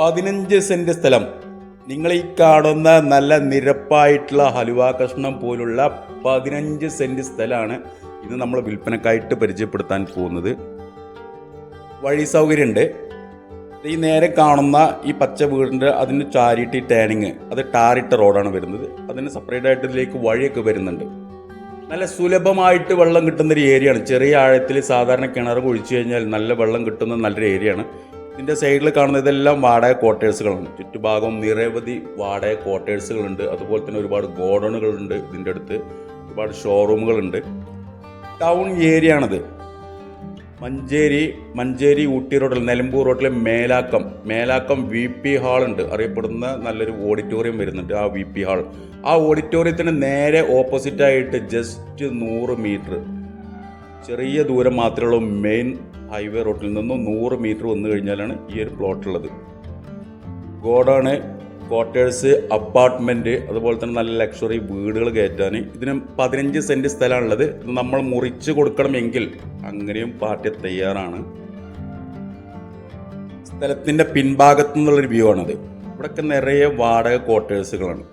പതിനഞ്ച് സെന്റ് സ്ഥലം. നിങ്ങൾ ഈ കാണുന്ന നല്ല നിരപ്പായിട്ടുള്ള ഹലുവ കഷ്ണം പോലുള്ള പതിനഞ്ച് സെന്റ് സ്ഥലമാണ് ഇന്ന് നമ്മൾ വിൽപ്പനക്കായിട്ട് പരിചയപ്പെടുത്താൻ പോകുന്നത്. വഴി സൗകര്യമുണ്ട്. ഈ നേരെ കാണുന്ന ഈ പച്ച വീടിന്റെ അതിന് ഈ ടേണിങ് അത് ടാറിട്ട റോഡാണ് വരുന്നത്. അതിന് സെപ്പറേറ്റ് ആയിട്ട് ഇതിലേക്ക് വഴിയൊക്കെ വരുന്നുണ്ട്. നല്ല സുലഭമായിട്ട് വെള്ളം കിട്ടുന്ന ഒരു ഏരിയയാണ് ചെറിയ ആഴത്തിൽ സാധാരണ കിണർ കുഴിച്ചു കഴിഞ്ഞാൽ നല്ല വെള്ളം കിട്ടുന്ന നല്ലൊരു ഏരിയയാണ് ഇതിന്റെ സൈഡിൽ കാണുന്ന ഇതെല്ലാം വാടക ക്വാർട്ടേഴ്സുകളാണ്. ചുറ്റുഭാഗം നിരവധി വാടക ക്വാർട്ടേഴ്സുകളുണ്ട്. അതുപോലെ തന്നെ ഒരുപാട് ഗോഡണുകളുണ്ട് ഇതിന്റെ അടുത്ത്. ഒരുപാട് ഷോറൂമുകളുണ്ട്. ടൗൺ ഏരിയ ആണിത് മഞ്ചേരി മഞ്ചേരി ഊട്ടി റോഡിൽ നിലമ്പൂർ റോഡിലെ Melakkam. Melakkam V P hall ഉണ്ട്. അറിയപ്പെടുന്ന നല്ലൊരു ഓഡിറ്റോറിയം വരുന്നുണ്ട് ആ വി പി ഹാൾ. ആ ഓഡിറ്റോറിയത്തിന് നേരെ ഓപ്പോസിറ്റായിട്ട് ജസ്റ്റ് നൂറ് മീറ്റർ. ചെറിയ ദൂരം മാത്രമേ ഉള്ളൂ. മെയിൻ ഹൈവേ റോഡിൽ നിന്നും നൂറ് മീറ്റർ വന്നു കഴിഞ്ഞാലാണ് ഈ ഒരു പ്ലോട്ട് ഉള്ളത്. ഗോഡാണ് ക്വാർട്ടേഴ്സ് അപ്പാർട്ട്മെന്റ് അതുപോലെ തന്നെ നല്ല ലക്ഷറി വീടുകൾ കയറ്റാൻ. ഇതിന് പതിനഞ്ച് സെന്റ് സ്ഥലമാണുള്ളത്. നമ്മൾ മുറിച്ച് കൊടുക്കണമെങ്കിൽ അങ്ങനെയും പാർട്ടി തയ്യാറാണ്. സ്ഥലത്തിന്റെ പിൻഭാഗത്തു നിന്നുള്ളൊരു വ്യൂ ആണത്. ഇവിടെയൊക്കെ നിറയെ വാടക ക്വാർട്ടേഴ്സുകളാണ്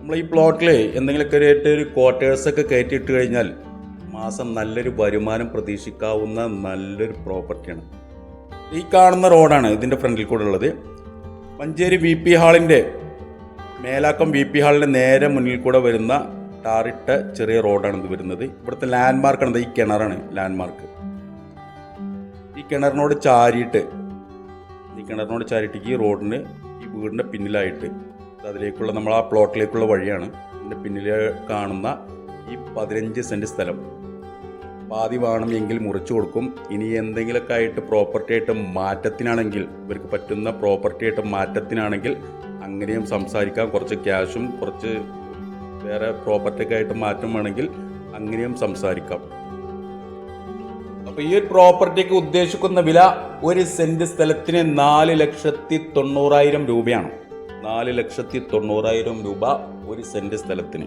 നമ്മൾ ഈ പ്ലോട്ടിൽ എന്തെങ്കിലുമൊക്കെ ഒരു ക്വാർട്ടേഴ്സൊക്കെ കയറ്റിയിട്ട് കഴിഞ്ഞാൽ മാസം നല്ലൊരു വരുമാനം പ്രതീക്ഷിക്കാവുന്ന നല്ലൊരു പ്രോപ്പർട്ടിയാണ്. ഈ കാണുന്ന റോഡാണ് ഇതിന്റെ ഫ്രണ്ടിൽ കൂടെ ഉള്ളത്. മഞ്ചേരി വി പി ഹാളിന്റെ മേലാക്കം വി പി ഹാളിന്റെ നേരെ മുന്നിൽ കൂടെ വരുന്ന ടാറിട്ട ചെറിയ റോഡാണ് ഇത് വരുന്നത്. ഇവിടുത്തെ ലാൻഡ് മാർക്കാണ് ഈ കിണറാണ് ലാൻഡ് മാർക്ക് ഈ കിണറിനോട് ചാരിയിട്ട് ഈ കിണറിനോട് ചാരിയിട്ട് ഈ റോഡിന് ഈ വീടിന്റെ പിന്നിലായിട്ട് അതിലേക്കുള്ള നമ്മൾ ആ പ്ലോട്ടിലേക്കുള്ള വഴിയാണ്. ഇതിന്റെ പിന്നിൽ കാണുന്ന ഈ പതിനഞ്ച് സെന്റ് സ്ഥലം. പാതി വേണമെങ്കിൽ മുറിച്ചു കൊടുക്കും. ഇനി എന്തെങ്കിലുമൊക്കെ ആയിട്ട് പ്രോപ്പർട്ടി ആയിട്ട് മാറ്റത്തിനാണെങ്കിൽ ഇവർക്ക് പറ്റുന്ന പ്രോപ്പർട്ടി ആയിട്ട് മാറ്റത്തിനാണെങ്കിൽ അങ്ങനെയും സംസാരിക്കാം. കുറച്ച് ക്യാഷും കുറച്ച് വേറെ പ്രോപ്പർട്ടിയൊക്കെ ആയിട്ട് മാറ്റം വേണമെങ്കിൽ അങ്ങനെയും സംസാരിക്കാം. അപ്പോൾ ഈ ഒരു പ്രോപ്പർട്ടിക്ക് ഉദ്ദേശിക്കുന്ന വില ഒരു സെന്റ് സ്ഥലത്തിന് നാല് ലക്ഷത്തി തൊണ്ണൂറായിരം രൂപയാണ്. നാല് ലക്ഷത്തി തൊണ്ണൂറായിരം രൂപ ഒരു സെന്റ് സ്ഥലത്തിന്.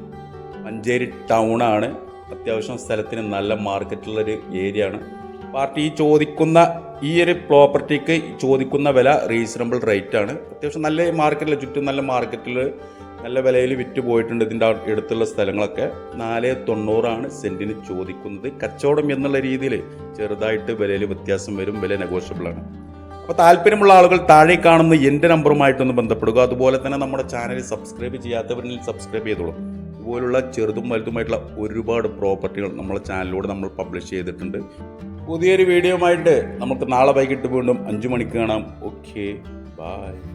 മഞ്ചേരി ടൗൺ ആണ്. അത്യാവശ്യം സ്ഥലത്തിന് നല്ല മാർക്കറ്റുള്ളൊരു ഏരിയ ആണ് പാർട്ടി ഈ ചോദിക്കുന്ന ഈ ഒരു പ്രോപ്പർട്ടിക്ക് ചോദിക്കുന്ന വില റീസണബിൾ റേറ്റ് ആണ് അത്യാവശ്യം നല്ല മാർക്കറ്റിൽ ചുറ്റും നല്ല മാർക്കറ്റിൽ നല്ല വിലയിൽ വിറ്റ് പോയിട്ടുണ്ട് ഇതിന്റെ അടുത്തുള്ള സ്ഥലങ്ങളൊക്കെ. നാല് തൊണ്ണൂറാണ് സെന്റിന് ചോദിക്കുന്നത്. കച്ചവടം എന്നുള്ള രീതിയിൽ ചെറുതായിട്ട് വിലയിൽ വ്യത്യാസം വരും വില നെഗോഷ്യബിൾ ആണ്. അപ്പോൾ താല്പര്യമുള്ള ആളുകൾ താഴെ കാണുന്ന എന്റെ നമ്പറുമായിട്ടൊന്ന് ബന്ധപ്പെടുക. അതുപോലെ തന്നെ നമ്മുടെ ചാനൽ സബ്സ്ക്രൈബ് ചെയ്യാത്തവരിൽ സബ്സ്ക്രൈബ് ചെയ്തോളൂ. ഇതുപോലുള്ള ചെറുതും വലുതുമായിട്ടുള്ള ഒരുപാട് പ്രോപ്പർട്ടികൾ നമ്മളെ ചാനലിലൂടെ നമ്മൾ പബ്ലിഷ് ചെയ്തിട്ടുണ്ട്. പുതിയൊരു വീഡിയോ ആയിട്ട് നമുക്ക് നാളെ വൈകിട്ട് വീണ്ടും അഞ്ചു മണിക്ക് കാണാം. Okay bye